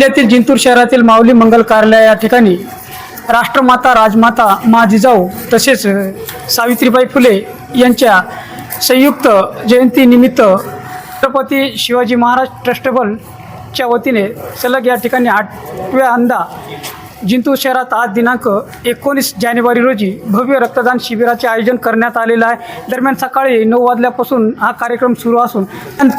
जिल्ह्यातील जिंतूर शहरातील माऊली मंगल कार्यालय या ठिकाणी राष्ट्रमाता राजमाता मा जिजाऊ तसेच सावित्रीबाई फुले यांच्या संयुक्त जयंतीनिमित्त छत्रपती शिवाजी महाराज ट्रस्टेबलच्या वतीने सलग या ठिकाणी आठव्या अंदा जिंतूर शहरात आज दिनांक एकोणीस जानेवारी रोजी भव्य रक्तदान शिबिराचे आयोजन करण्यात आलेलं आहे. दरम्यान सकाळी नऊ वाजल्यापासून हा कार्यक्रम सुरू असून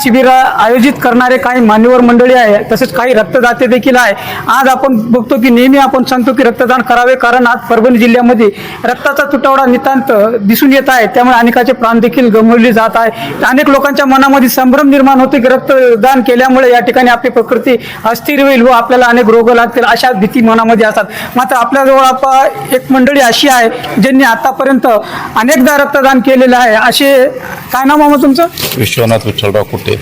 शिबिर आयोजित करणारे काही मान्यवर मंडळी आहे तसेच काही रक्तदाते देखील आहे. आज आपण बघतो की नेहमी आपण सांगतो की रक्तदान करावे कारण आज परभणी जिल्ह्यामध्ये रक्ताचा तुटवडा नितांत दिसून येत आहे. त्यामुळे अनेकाचे प्राण देखील गमवले जात आहे. अनेक लोकांच्या मनामध्ये संभ्रम निर्माण होते की रक्तदान केल्यामुळे या ठिकाणी आपली प्रकृती अस्थिर होईल व आपल्याला अनेक रोग लागतील अशा भीती मनामध्ये असतात. मात्र आपल्याजवळ आप एक मंडळी अशी आहे ज्यांनी आतापर्यंत अनेकदा रक्तदान केलेलं आहे. असे काय नाव मामा तुमचं? विश्वनाथ विठ्ठलराव कुटे.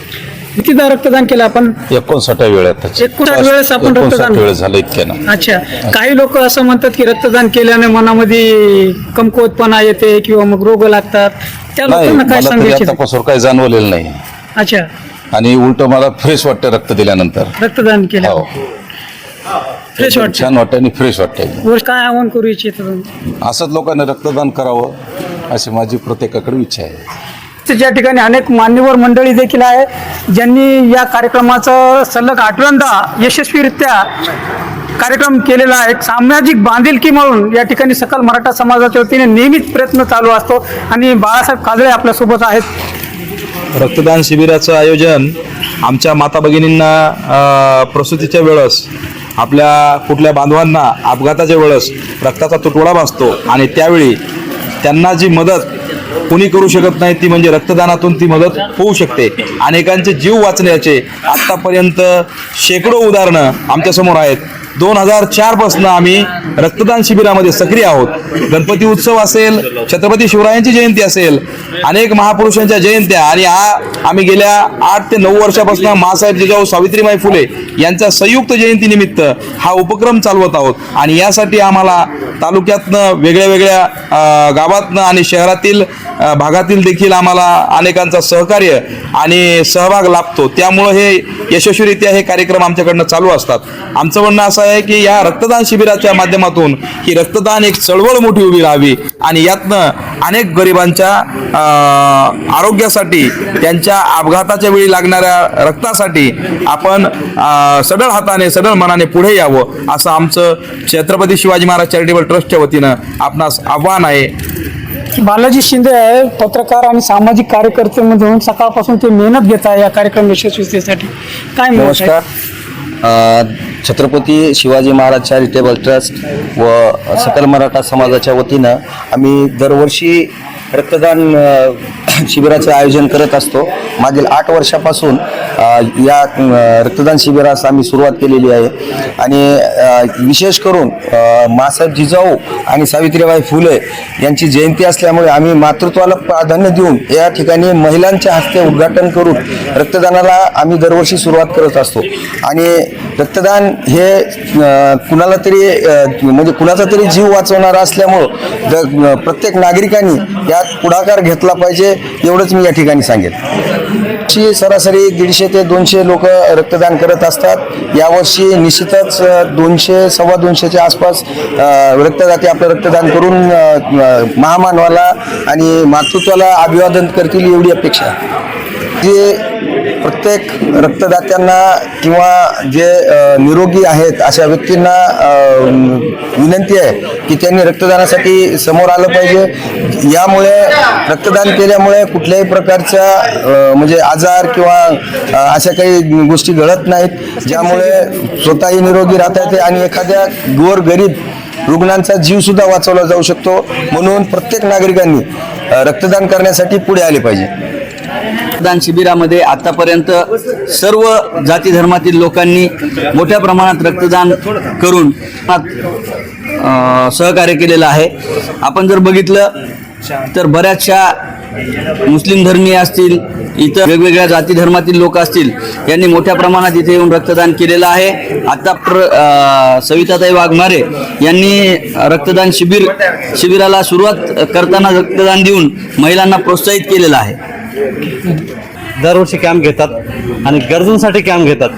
कितीदा रक्तदान केलं आपण? एकोणसाठ वेळात एकोणसाठ वेळेस आपण रक्तदान- वेळ झालं इतक्यानं. अच्छा. काही लोक असं म्हणतात की रक्तदान केल्याने मनामध्ये कमकुवतपणा येते किंवा मग रोग लागतात. त्या लोकांना काय सांगायचे? काही जाणवलेलं नाही. अच्छा. आणि उलट मला फ्रेश वाटतं रक्त दिल्यानंतर. रक्तदान केलं फ्रेश वाटतं छान वाटतं आणि फ्रेश वाटतं गोष्ट काय आवाहन करू इच्छित असंच लोकांनी रक्तदान करावं अशी माझी प्रत्येकाकडे इच्छा आहे. ज्या ठिकाणी अनेक मान्यवर मंडळी देखील आहे ज्यांनी या कार्यक्रमाचं सलग आठव्यांदा यशस्वीरित्या कार्यक्रम केलेला आहे एक सामाजिक बांधिलकी म्हणून या ठिकाणी सकल मराठा समाजाच्या वतीने नेहमीच प्रयत्न चालू असतो आणि बाळासाहेब काजळे आपल्यासोबत आहेत. रक्तदान शिबिराचं आयोजन आमच्या माता भगिनींना प्रसूतीच्या वेळेस आपल्या कुठल्या बांधवांना अपघाताच्या वेळेस रक्ताचा तुटवडा भासतो आणि त्यावेळी त्यांना जी मदत कुणी करू शकत नाही ती म्हणजे रक्तदानातून ती मदत होऊ शकते. अनेकांचे जीव वाचण्याचे आत्तापर्यंत शेकडो उदाहरणं आमच्यासमोर आहेत. दोन हजार चारपासून आम्ही रक्तदान शिबिरामध्ये सक्रिय आहोत. गणपती उत्सव असेल छत्रपती शिवरायांची जयंती असेल अनेक महापुरुषांच्या जयंत्या आणि आ आम्ही गेल्या आठ ते नऊ वर्षापासून महासाहेब जिजाऊ सावित्रीबाई फुले यांच्या संयुक्त जयंतीनिमित्त हा उपक्रम चालवत आहोत. आणि यासाठी आम्हाला तालुक्यातनं वेगळ्या वेगळ्या गावातनं आणि शहरातील भागातील देखील आम्हाला अनेकांचा सहकार्य आणि सहभाग लाभतो. त्यामुळं हे यशस्वीरित्या हे कार्यक्रम आमच्याकडनं चालू असतात. आमचं म्हणणं असं आहे की या रक्तदान शिबिराच्या माध्यमातून ही रक्तदान एक चळवळ मोठी उभी राहावी आणि यातनं अनेक गरिबांच्या आरोग्यासाठी त्यांच्या अपघाताच्या वेळी लागणाऱ्या रक्तासाठी आपण सडळ हाताने सडळ मनाने पुढे यावं असं आमचं छत्रपती शिवाजी महाराज चॅरिटेबल ट्रस्टच्या वतीनं आपणास आव्हान आहे. बालाजी शिंदे आहे पत्रकार आणि सामाजिक कार्यकर्ते म्हणून सकाळपासून ते मेहनत घेत आहे या कार्यक्रम यशस्वीतेसाठी. काय नमस्कार. छत्रपती शिवाजी महाराज चॅरिटेबल ट्रस्ट व सकल मराठा समाजाच्या वतीनं आम्ही दरवर्षी रक्तदान शिबिराचे आयोजन करत असतो. मागील आठ वर्षापासून या रक्तदान शिबिरास आम्ही सुरुवात केलेली आहे. आणि विशेष करून मासाहेब जिजाऊ आणि सावित्रीबाई फुले यांची जयंती असल्यामुळे आम्ही मातृत्वाला प्राधान्य देऊन या ठिकाणी महिलांच्या हस्ते उद्घाटन करून रक्तदानाला आम्ही दरवर्षी सुरुवात करत असतो. आणि रक्तदान हे कुणाला तरी म्हणजे कुणाचा तरी जीव वाचवणारा असल्यामुळं प्रत्येक नागरिकांनी यात पुढाकार घेतला पाहिजे एवढंच मी या ठिकाणी सांगेन. ची सरासरी दीडशे ते दोनशे लोक रक्तदान करत असतात. यावर्षी निश्चितच दोनशे सव्वा दोनशेच्या आसपास रक्तदाते आपलं रक्तदान करून महामानवाला आणि मातृत्वाला अभिवादन करतील एवढी अपेक्षा आहे. जे प्रत्येक रक्तदात्यांना किंवा जे निरोगी आहेत अशा व्यक्तींना विनंती आहे की त्यांनी रक्तदानासाठी समोर आलं पाहिजे. यामुळे रक्तदान केल्यामुळे कुठल्याही प्रकारच्या म्हणजे आजार किंवा अशा काही गोष्टी घडत नाहीत. ज्यामुळे स्वतःही निरोगी राहता येते आणि एखाद्या गोर गरीब रुग्णांचा जीवसुद्धा वाचवला जाऊ शकतो. म्हणून प्रत्येक नागरिकांनी रक्तदान करण्यासाठी पुढे आले पाहिजे. रक्तदान शिबिरामध्ये आतापर्यंत सर्व जाती धर्मातील लोकांनी मोठ्या प्रमाणात रक्तदान करून सहकार्य केलेलं आहे. आपण जर बघितलं तर बऱ्याचशा मुस्लिम धर्मीय असतील इतर वेगवेगळ्या जाती धर्मातील लोक असतील यांनी मोठ्या प्रमाणात इथे येऊन रक्तदान केलेलं आहे. आता प्र सविताताई वाघमारे यांनी रक्तदान शिबिर शिबिराला सुरुवात करताना रक्तदान देऊन महिलांना प्रोत्साहित केलेलं आहे. दरवर्षी कॅम्प घेतात आणि गरजूंसाठी कॅम्प घेतात.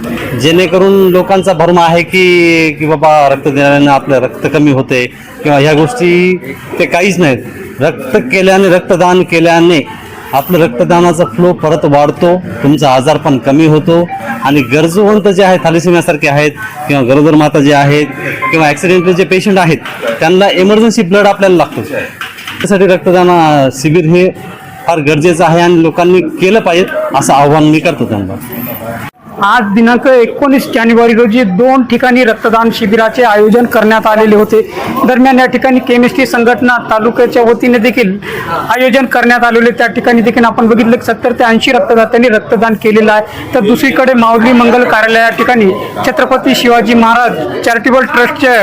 जेणेकरून लोकांचा भरम आहे की की बाबा रक्त देण्याने आपलं रक्त कमी होते किंवा ह्या गोष्टी ते काहीच नाहीत. रक्त केल्याने रक्तदान केल्याने आपलं रक्तदानाचा फ्लो परत वाढतो तुमचा आजार पण कमी होतो आणि गरजूवंत जे आहेत थालिसिम्यासारखे आहेत किंवा गरोदर माता जे आहेत किंवा ॲक्सिडेंटल जे पेशंट आहेत त्यांना इमर्जन्सी ब्लड आपल्याला लागतो. त्यासाठी रक्तदान शिबिर हे फार गरजेचं आहे आणि लोकांनी केलं पाहिजे असं आव्हान मी करतो त्यांना. आज दिनांक एकोणीस जानेवारी रोजी दोन ठिकाणी रक्तदान शिबिराचे आयोजन करण्यात आलेले होते. दरम्यान या ठिकाणी केमिस्ट्री संघटना तालुक्याच्या वतीने देखील आयोजन करण्यात आलेले त्या ठिकाणी देखील आपण बघितलं की सत्तर ते ऐंशी रक्तदात्यांनी रक्तदान केलेलं आहे. तर दुसरीकडे माऊली मंगल कार्यालय या ठिकाणी छत्रपती शिवाजी महाराज चॅरिटेबल ट्रस्टच्या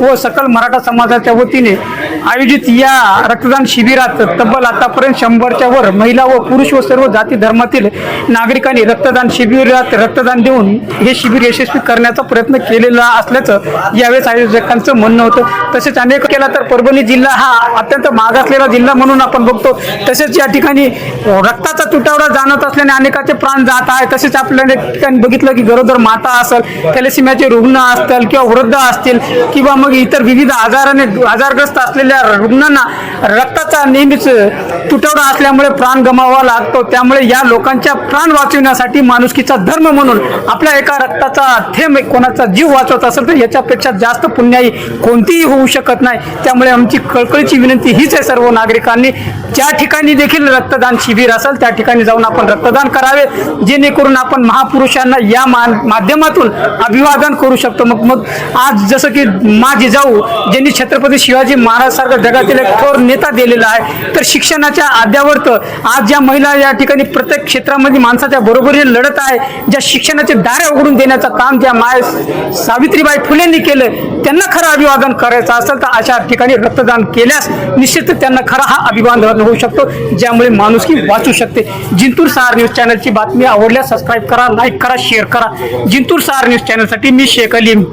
व सकल मराठा समाजाच्या वतीने आयोजित या रक्तदान शिबिरात तब्बल आतापर्यंत शंभरच्या वर महिला व पुरुष व सर्व जाती धर्मातील नागरिकांनी रक्तदान शिबिरात रक्तदान देऊन हे शिबिर यशस्वी करण्याचा प्रयत्न केलेला असल्याचं यावेळेस आयोजकांचं म्हणणं होतं. तसेच अनेक केला तर परभणी जिल्हा हा अत्यंत मागासलेला जिल्हा म्हणून आपण बघतो. तसेच या ठिकाणी रक्ताचा तुटवडा जाणत असल्याने अनेकाचे प्राण जात आहे. तसेच आपल्याला ठिकाणी बघितलं की गरोदर माता असेल थॅलेसिमियाचे रुग्ण असतील किंवा वृद्ध असतील किंवा मग इतर विविध आजाराने आजारग्रस्त असलेले असलेल्या रुग्णांना रक्ताचा नेहमीच तुटवडा असल्यामुळे प्राण गमावा लागतो. त्यामुळे या लोकांच्या प्राण वाचविण्यासाठी माणुसकीचा धर्म म्हणून आपल्या एका रक्ताचा थेंब कोणाचा जीव वाचवत असेल तर याच्यापेक्षा जास्त पुण्याई कोणतीही होऊ शकत नाही. त्यामुळे आमची कळकळीची विनंती हीच आहे सर्व नागरिकांनी. ज्या ठिकाणी देखील रक्तदान शिबिर असेल त्या ठिकाणी जाऊन आपण रक्तदान करावे जेणेकरून आपण महापुरुषांना या मा- माध्यमातून अभिवादन करू शकतो. मग मग आज जसं की मा जिजाऊ ज्यांनी छत्रपती शिवाजी महाराज सारखा जगातील एक थोर नेता दिलेला आहे. तर शिक्षणाच्या आद्यावर्त आज ज्या महिला या ठिकाणी प्रत्येक क्षेत्रामध्ये माणसाच्या बरोबरीने लढत आहे ज्या शिक्षणाचे दारे उघडून देण्याचं काम ज्या माय सावित्रीबाई फुलेंनी केलं त्यांना खरं अभिवादन करायचं असेल तर अशा ठिकाणी रक्तदान केल्यास निश्चित त्यांना खरा हा अभिवादन होऊ शकतो. ज्यामुळे माणुसकी वाचू शकते. जिंतूर सहार न्यूज चॅनलची बातमी आवडल्यास सबस्क्राईब करा लाईक करा शेअर करा. जिंतूर सहार न्यूज चॅनलसाठी मी शेख अलीम